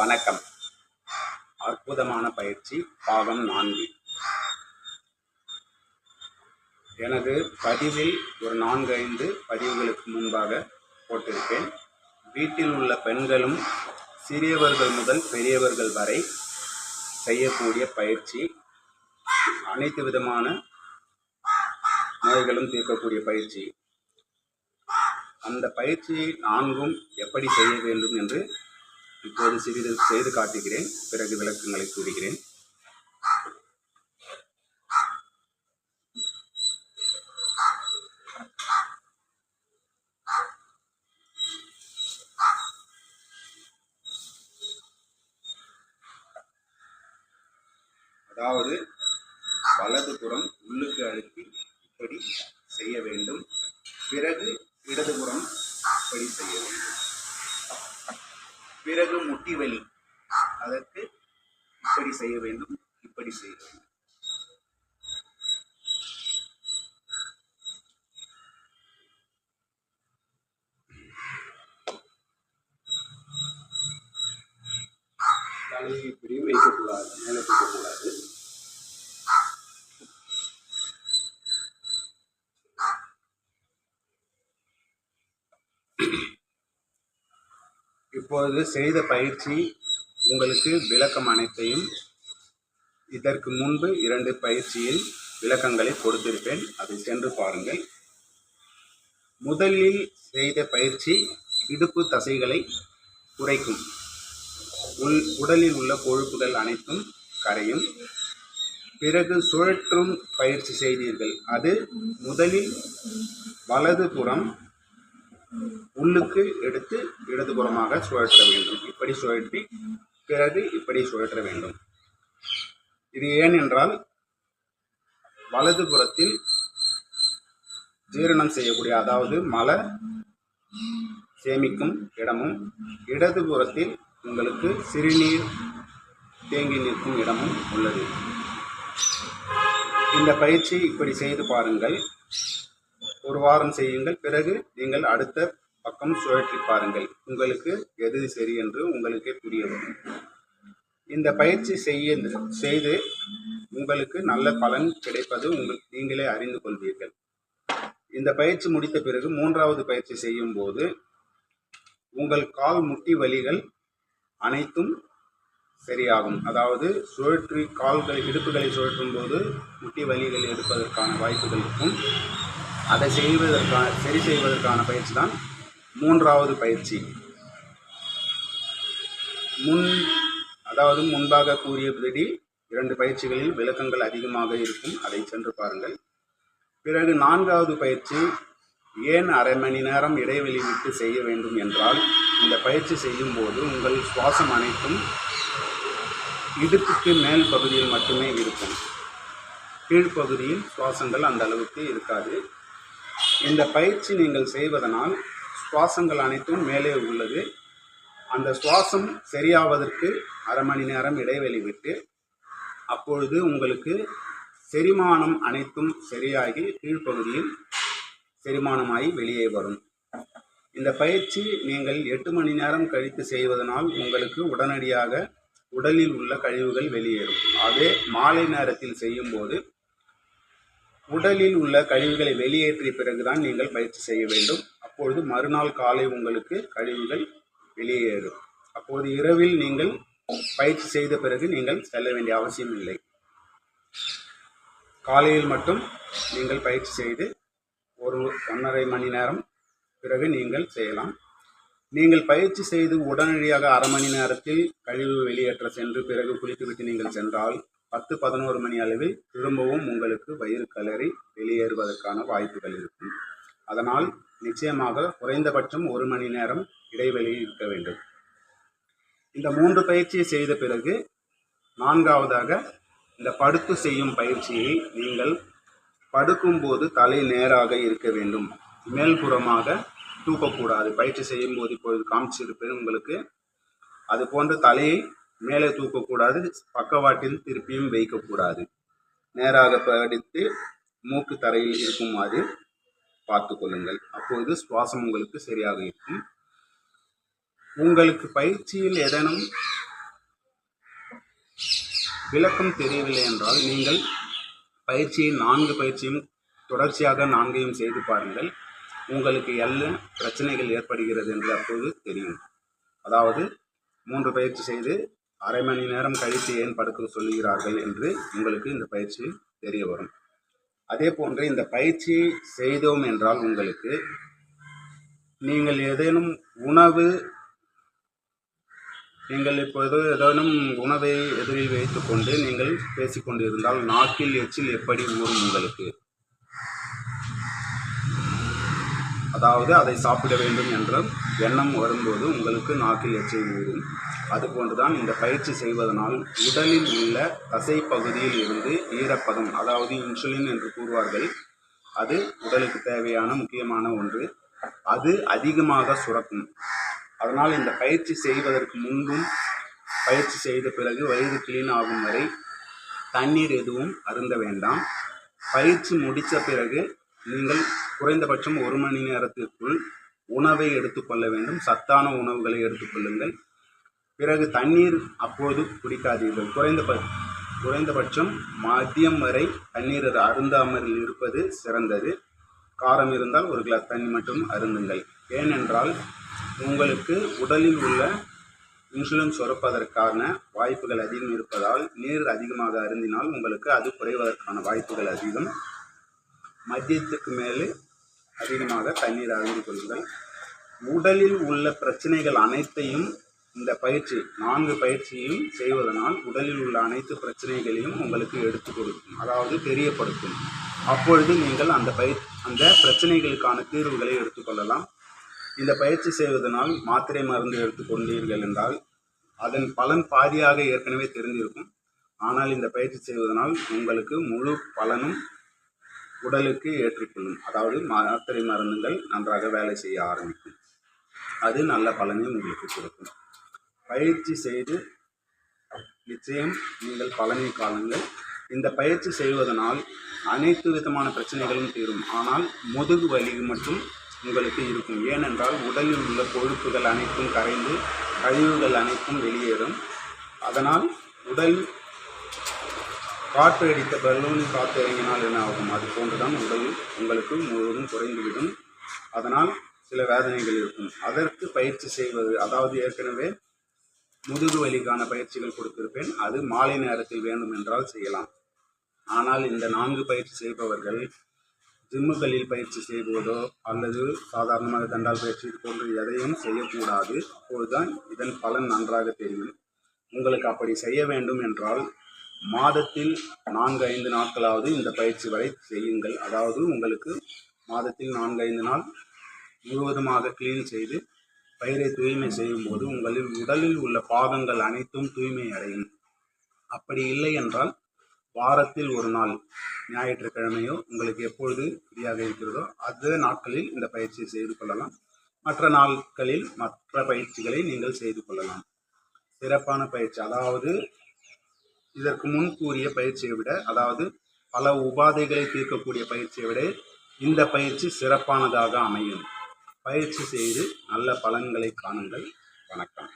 வணக்கம். அற்புதமான பயிற்சி பாகம் நான்கு. எனது பதிவில் ஒரு நான்கு ஐந்து பதிவுகளுக்கு முன்பாக போட்டிருப்பேன். வீட்டில் உள்ள பெண்களும் சிறியவர்கள் முதல் பெரியவர்கள் வரை செய்யக்கூடிய பயிற்சி அனைத்து விதமான நோய்களும் தீர்க்கக்கூடிய பயிற்சி. அந்த பயிற்சியை நான்கும் எப்படி செய்ய வேண்டும் என்று இப்போது சிறிது செய்து காட்டுகிறேன். பிறகு விளக்கங்களை கூறுகிறேன். அதாவது வலதுபுறம் உள்ளுக்கு அழுத்தி இப்படி செய்ய வேண்டும். பிறகு இடதுபுறம் இப்படி செய்ய வேண்டும். பிறகு முட்டி வலி. அதற்கு இப்படி செய்ய வேண்டும் இப்படி செய்ய வேண்டும். தலையை இப்படி வைக்கக்கூடாது. மேலே தூக்கக்கூடாது இப்போது செய்த பயிற்சி உங்களுக்கு விளக்கம் அனைத்தையும் இதற்கு முன்பு இரண்டு பயிற்சியில் விளக்கங்களை கொடுத்திருப்பேன். அதை சென்று பாருங்கள். முதலில் செய்த பயிற்சி இடுப்பு தசைகளை குறைக்கும். உள் உடலில் உள்ள கொழுப்புகள் அனைத்தும் கரையும். பிறகு சுழற்றும் பயிற்சி செய்தீர்கள். அது முதலில் வலது புறம் உள்ளுக்கு எடுத்து இடதுபுறமாக சுழற்ற வேண்டும். இப்படி சுழற்றி பிறகு இப்படி சுழற்ற வேண்டும். இது ஏனென்றால் வலதுபுறத்தில் வலது புறத்தில் ஜீரணம் செய்யக்கூடிய அதாவது மலை சேமிக்கும் இடமும் இடதுபுறத்தில் உங்களுக்கு சிறுநீர் தேங்கி நிற்கும் இடமும் உள்ளது. இந்த பயிற்சி இப்படி செய்து பாருங்கள். ஒரு வாரம் செய்யுங்கள். பிறகு நீங்கள் அடுத்த பக்கம் சுழற்றி பாருங்கள். உங்களுக்கு எது சரி என்று உங்களுக்கே புரிய வரும் இந்த பயிற்சி செய்ய செய்து உங்களுக்கு நல்ல பலன் கிடைப்பது உங்கள் நீங்களே அறிந்து கொள்வீர்கள். இந்த பயிற்சி முடித்த பிறகு மூன்றாவது பயிற்சி செய்யும் போது உங்கள் கால் முட்டி வலிகள் அனைத்தும் சரியாகும். அதாவது சுழற்றி கால்களை இடுப்புகளை சுழற்றும் போது முட்டி வலிகள் எடுப்பதற்கான வாய்ப்புகள் இருக்கும். அதை செய்வதற்கான சரி செய்வதற்கான பயிற்சி தான் மூன்றாவது பயிற்சி. முன் அதாவது முன்பாக கூறியபடி இரண்டு பயிற்சிகளில் விளக்கங்கள் அதிகமாக இருக்கும். அதை சென்று பாருங்கள். பிறகு நான்காவது பயிற்சி ஏன் அரை மணி நேரம் இடைவெளி விட்டு செய்ய வேண்டும் என்றால் இந்த பயிற்சி செய்யும் போது உங்கள் சுவாசம் அனைத்தும் இடுப்புக்கு மேல் பகுதியில் மட்டுமே இருக்கும். கீழ்ப்பகுதியில் சுவாசங்கள் அந்த அளவுக்கு இருக்காது. இந்த பயிற்சி நீங்கள் செய்வதனால் சுவாசங்கள் அனைத்தும் மேலே உள்ளது. அந்த சுவாசம் சரியாவதற்கு அரை மணி நேரம் இடைவெளி விட்டு அப்பொழுது உங்களுக்கு செரிமானம் அனைத்தும் சரியாகி கீழ்ப்பகுதியில் செரிமானமாகி வெளியே வரும். இந்த பயிற்சி நீங்கள் எட்டு மணி நேரம் கழித்து செய்வதனால் உங்களுக்கு உடனடியாக உடலில் உள்ள கழிவுகள் வெளியேறும். அதே மாலை நேரத்தில் செய்யும்போது உடலில் உள்ள கழிவுகளை வெளியேற்றிய பிறகுதான் நீங்கள் பயிற்சி செய்ய வேண்டும். அப்பொழுது மறுநாள் காலை உங்களுக்கு கழிவுகள் வெளியேறும். அப்போது இரவில் நீங்கள் பயிற்சி செய்த பிறகு நீங்கள் செல்ல வேண்டிய அவசியம் இல்லை. காலையில் மட்டும் நீங்கள் பயிற்சி செய்து ஒரு ஒன்றரை மணி நேரம் பிறகு நீங்கள் செய்யலாம். நீங்கள் பயிற்சி செய்து உடனடியாக அரை மணி நேரத்தில் கழிவு வெளியேற்ற சென்று பிறகு குளித்துவிட்டு நீங்கள் சென்றால் பத்து பதினோரு மணி அளவில் திரும்பவும் உங்களுக்கு வயிறு கலரி வெளியேறுவதற்கான வாய்ப்புகள் இருக்கும் அதனால் நிச்சயமாக குறைந்தபட்சம் ஒரு மணி நேரம் இடைவெளி இருக்க வேண்டும். இந்த மூன்று பயிற்சியை செய்த பிறகு நான்காவதாக இந்த படுத்து செய்யும் பயிற்சியை நீங்கள் படுக்கும்போது தலை நேராக இருக்க வேண்டும். மேல்புறமாக தூக்கக்கூடாது. பயிற்சி செய்யும் போது இப்பொழுது காமிச்சிருப்பேன் உங்களுக்கு. அது போன்ற தலையை மேலே தூக்கக்கூடாது பக்கவாட்டில் திருப்பியும் வைக்கக்கூடாது. நேராக படித்து மூக்கு தரையில் இருக்குமாறு பார்த்து கொள்ளுங்கள். அப்போது சுவாசம் உங்களுக்கு சரியாக இருக்கும். உங்களுக்கு பயிற்சியில் எதனும் விளக்கம் தெரியவில்லை என்றால் நீங்கள் பயிற்சியை நான்கு பயிற்சியும் தொடர்ச்சியாக நான்கையும் செய்து பாருங்கள். உங்களுக்கு எல்ல பிரச்சனைகள் ஏற்படுகிறது என்று அப்போது தெரியும். அதாவது மூன்று பயிற்சி செய்து அரை மணி நேரம் கழித்து ஏன் படுக்க சொல்லுகிறார்கள் என்று உங்களுக்கு இந்த பயிற்சி தெரிய வரும். அதே போன்று இந்த பயிற்சி செய்தோம் என்றால் உங்களுக்கு நீங்கள் ஏதேனும் உணவு நீங்கள் இப்போது ஏதேனும் உணவை எதிரில் வைத்துக்கொண்டு நீங்கள் பேசிக்கொண்டிருந்தால் நாக்கில் எச்சில் எப்படி ஊறும் உங்களுக்கு? அதாவது அதை சாப்பிட வேண்டும் என்றும் எண்ணம் வரும்போது உங்களுக்கு நாக்கில் எச்சில் ஊறும். அதுபோன்றுதான் இந்த பயிற்சி செய்வதனால் உடலில் உள்ள தசை பகுதியில் இருந்து ஈரப்பதம் அதாவது இன்சுலின் என்று கூறுவார்கள் அது உடலுக்கு தேவையான முக்கியமான ஒன்று. அது அதிகமாக சுரக்கும். அதனால் இந்த பயிற்சி செய்வதற்கு முன்பும் பயிற்சி செய்த பிறகு வயிறு கிளீன் ஆகும் வரை தண்ணீர் எதுவும் அருந்த வேண்டாம். பயிற்சி முடித்த பிறகு நீங்கள் குறைந்தபட்சம் ஒரு மணி நேரத்திற்குள் உணவை எடுத்துக்கொள்ள வேண்டும். சத்தான உணவுகளை எடுத்துக்கொள்ளுங்கள் பிறகு தண்ணீர் அப்போது குடிக்காதீர்கள். குறைந்த குறைந்தபட்சம் மதியம் வரை தண்ணீர் அருந்தாமல் இருப்பது சிறந்தது. காரம் இருந்தால் ஒரு கிளாஸ் தண்ணி மட்டும் அருந்துங்கள். ஏனென்றால் உங்களுக்கு உடலில் உள்ள இன்சுலின் சுரப்பதற்கான வாய்ப்புகள் அதிகம் இருப்பதால் நீர் அதிகமாக அருந்தினால் உங்களுக்கு அது குறைவதற்கான வாய்ப்புகள் அதிகம். மதியத்துக்கு மேலே அதிகமாக தண்ணீர் அருந்திக் கொள்ளுங்கள். உடலில் உள்ள பிரச்சனைகள் அனைத்தையும் இந்த பயிற்சி நான்கு பயிற்சியும் செய்வதனால் உடலில் உள்ள அனைத்து பிரச்சனைகளையும் உங்களுக்கு எடுத்து கொடுக்கும் அதாவது தெரியப்படுத்தும். அப்பொழுது நீங்கள் அந்த பயிர் அந்த பிரச்சனைகளுக்கான தீர்வுகளை எடுத்துக்கொள்ளலாம் இந்த பயிற்சி செய்வதனால் மாத்திரை மருந்து எடுத்துக்கொண்டீர்கள் என்றால் அதன் பலன் பாதியாக ஏற்கனவே தெரிந்திருக்கும் ஆனால் இந்த பயிற்சி செய்வதனால் உங்களுக்கு முழு பலனும் உடலுக்கு ஏற்றுக்கொள்ளும். அதாவது மாத்திரை மருந்துகள் நன்றாக வேலை செய்ய ஆரம்பிக்கும். அது நல்ல பலனை உங்களுக்கு கொடுக்கும். பயிற்சி செய்து நிச்சயம் நீங்கள் பலனை காணுங்கள் இந்த பயிற்சி செய்வதனால் அனைத்து விதமான பிரச்சனைகளும் தீரும். ஆனால் முதுகு வலி மட்டும் உங்களுக்கு இருக்கும். ஏனென்றால் உடலில் உள்ள கொழுப்புகள் அனைத்தும் கரைந்து கழிவுகள் அனைத்தும் வெளியேறும். அதனால் உடல் காற்று அடித்த பலூன் காற்று இறங்கினால் என்ன ஆகும் அது போன்றுதான் உடல் உங்களுக்கு முழுவதும் குறைந்துவிடும். அதனால் சில வேதனைகள் இருக்கும். அதற்கு பயிற்சி செய்வது அதாவது ஏற்கனவே முதுகு வலிக்கான பயிற்சிகள் கொடுத்திருப்பேன். அது மாலை நேரத்தில் வேண்டும் என்றால் செய்யலாம். ஆனால் இந்த நான்கு பயிற்சி செய்பவர்கள் ஜிம்முகளில் பயிற்சி செய்வதோ அல்லது சாதாரணமாக தண்டால் பயிற்சி போன்ற போன்று எதையும் செய்யக்கூடாது. அப்போதுதான் இதன் பலன் நன்றாக தெரியும். உங்களுக்கு அப்படி செய்ய வேண்டும் என்றால் மாதத்தில் நான்கு ஐந்து நாட்களாவது இந்த பயிற்சி வரை செய்யுங்கள். அதாவது உங்களுக்கு மாதத்தில் நான்கு ஐந்து நாள் முழுவதுமாக க்ளீன் செய்து பயிரை தூய்மை செய்யும்போது உங்களின் உடலில் உள்ள பாகங்கள் அனைத்தும் தூய்மை அடையும். அப்படி இல்லை என்றால் வாரத்தில் ஒரு நாள் ஞாயிற்றுக்கிழமையோ உங்களுக்கு எப்பொழுது ஃப்ரீயாக இருக்கிறதோ அதே நாட்களில் இந்த பயிற்சியை செய்து கொள்ளலாம். மற்ற நாட்களில் மற்ற பயிற்சிகளை நீங்கள் செய்து கொள்ளலாம். சிறப்பான பயிற்சி. அதாவது இதற்கு முன் கூறிய பயிற்சியை விட அதாவது பல உபாதைகளை தீர்க்கக்கூடிய பயிற்சியை விட இந்த பயிற்சி சிறப்பானதாக அமையும். பயிற்சி செய்து நல்ல பலன்களை காணுங்கள். வணக்கம்.